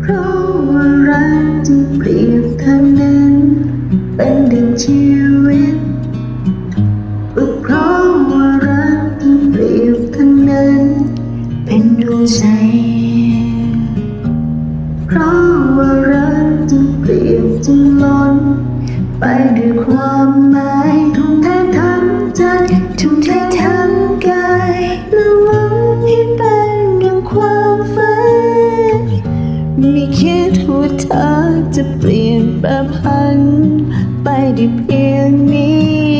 เพราะว่ารักจึงเปรียบเท่านั้นเป็นดังชีวิตก็เพราะว่ารักจึงเปรียบเท่านั้นเป็นดวงใจ จึงล้น ไปด้วยความหมายทุ่มเททั้งใจทุ่มเททั้งกายและหวังให้เป็นดังความฝันไม่คิดว่าเธอจะเปลี่ยนแปลพันไปได้เพียงนี้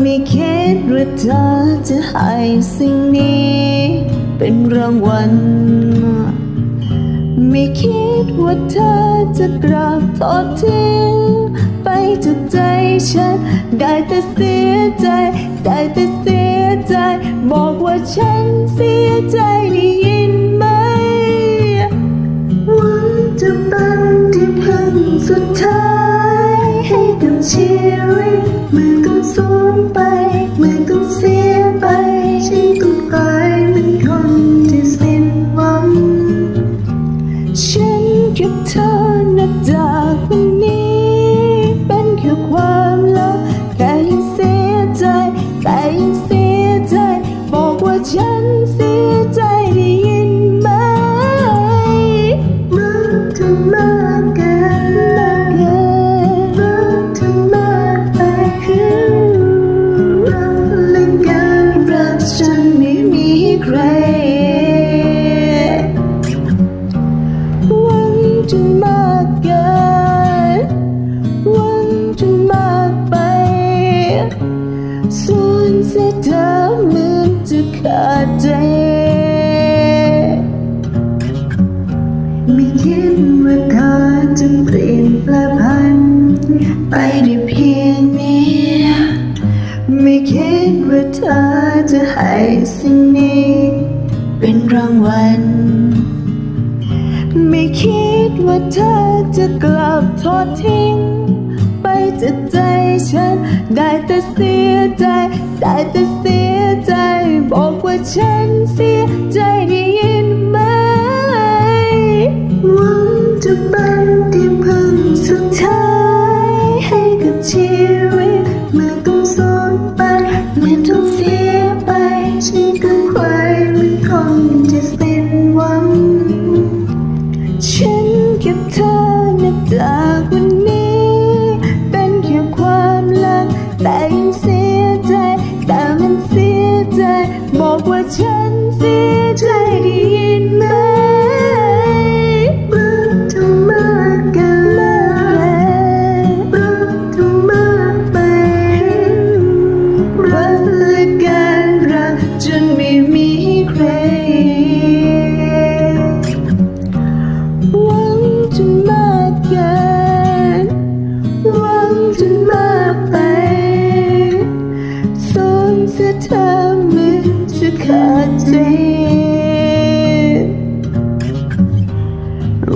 ไม่คิดว่าเธอจะให้สิ่งนี้ เป็นรางวัล ไม่คิดว่าเธอจะกลับทอดทิ้งไปจากใจฉัน ได้แต่เสียใจ ได้แต่เสียใจ บอกว่าฉันเสียใจได้ยินไหมหวังจะเป็นที่พึ่งสุดท้าย ให้กับชีวิตเมื่อต้องสูญไป ฉันกับเธอนับจากวันนี้ เป็นแค่ความลับแต่ยังเสียใจแต่ยังเสียใจ บอกว่าฉันเสียใจได้ยินไหมรักเธอมากเกินรักเธอมากไปรักเหลือเกินรักฉันไม่มีใคร สูญเสียเธอเหมือนจะขาดใจ ไม่คิดว่าเธอจะเปลี่ยนแปลพัน ไปได้เพียงนี้ ไม่คิดว่าเธอจะให้สิ่งนี้ เป็นรางวัล ไม่คิดว่าเธอจะกลับทอดทิ้ง ไปจากใจ ฉัน ได้แต่เสียใจ ได้แต่เสียใจ บอกว่าฉันเสียใจได้ยินไหมหวังจะเป็นที่พึ่งสุดท้ายให้กับชีวิต ว่าฉันเสียใจได้ยินไหมรักเธอมากเกินรักเธอมากไปรักเหลือเกินรักจนไม่มีใคร หวังจนมากเกินหวังจนมากไปสูญเสียเธอเหมือ ขาดที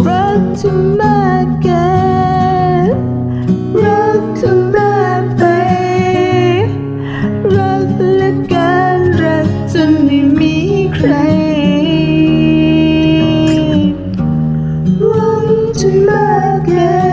รักเธมากเกินรักเธมากไป รักและการรักจนไม่มีใครหวงเธมากเกิน